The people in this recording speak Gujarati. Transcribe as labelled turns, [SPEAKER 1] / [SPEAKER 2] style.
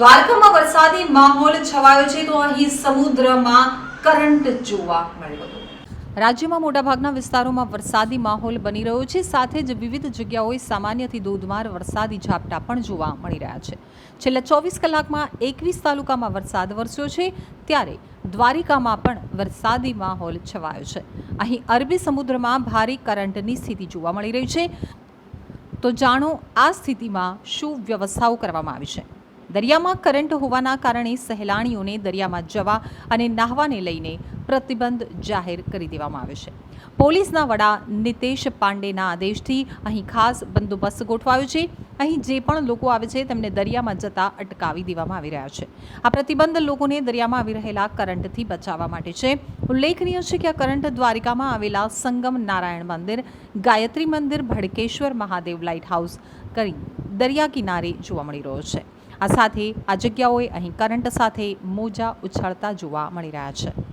[SPEAKER 1] દ્વારકામાં વરસાદી માહોલ છવાયો છે તો અહીં સમુદ્રમાં કરંટ જોવા મળ્યો રાજ્યમાં મોટાભાગના વિસ્તારોમાં વરસાદી માહોલ બની રહ્યો છે. સાથે જ વિવિધ જગ્યાઓએ સામાન્યથી ધોધમાર વરસાદી ઝાપટા પણ જોવા મળી રહ્યા છે. છેલ્લા ચોવીસ કલાકમાં એકવીસ તાલુકામાં વરસાદ વરસ્યો છે. ત્યારે દ્વારિકામાં પણ વરસાદી માહોલ છવાયો છે. અહીં અરબી સમુદ્રમાં ભારે કરંટની સ્થિતિ જોવા મળી રહી છે. તો જાણો આ સ્થિતિમાં શું વ્યવસ્થાઓ કરવામાં આવી છે. દરિયામાં કરંટ હોવાના કારણે સહેલાણીઓને દરિયામાં જવા અને નાહવાને લઈને પ્રતિબંધ જાહેર કરી દેવામાં આવ્યો છે. પોલીસના વડા નિતેશ પાંડેના આદેશથી અહીં ખાસ બંદોબસ્ત ગોઠવાયો છે. અહીં જે પણ લોકો આવે છે તેમને દરિયામાં જતા અટકાવી દેવામાં આવી રહ્યા છે. આ પ્રતિબંધ લોકોને દરિયામાં આવી રહેલા કરંટથી બચાવવા માટે છે. ઉલ્લેખનીય છે કે આ કરંટ દ્વારિકામાં આવેલા સંગમ નારાયણ મંદિર, ગાયત્રી મંદિર, ભડકેશ્વર મહાદેવ લાઇટ હાઉસ કરી દરિયા કિનારે જોવા મળી રહ્યો છે. આ સાથે આ જગ્યાઓએ અહીં કરંટ સાથે મોજા ઉછળતા જોવા મળી રહ્યા છે.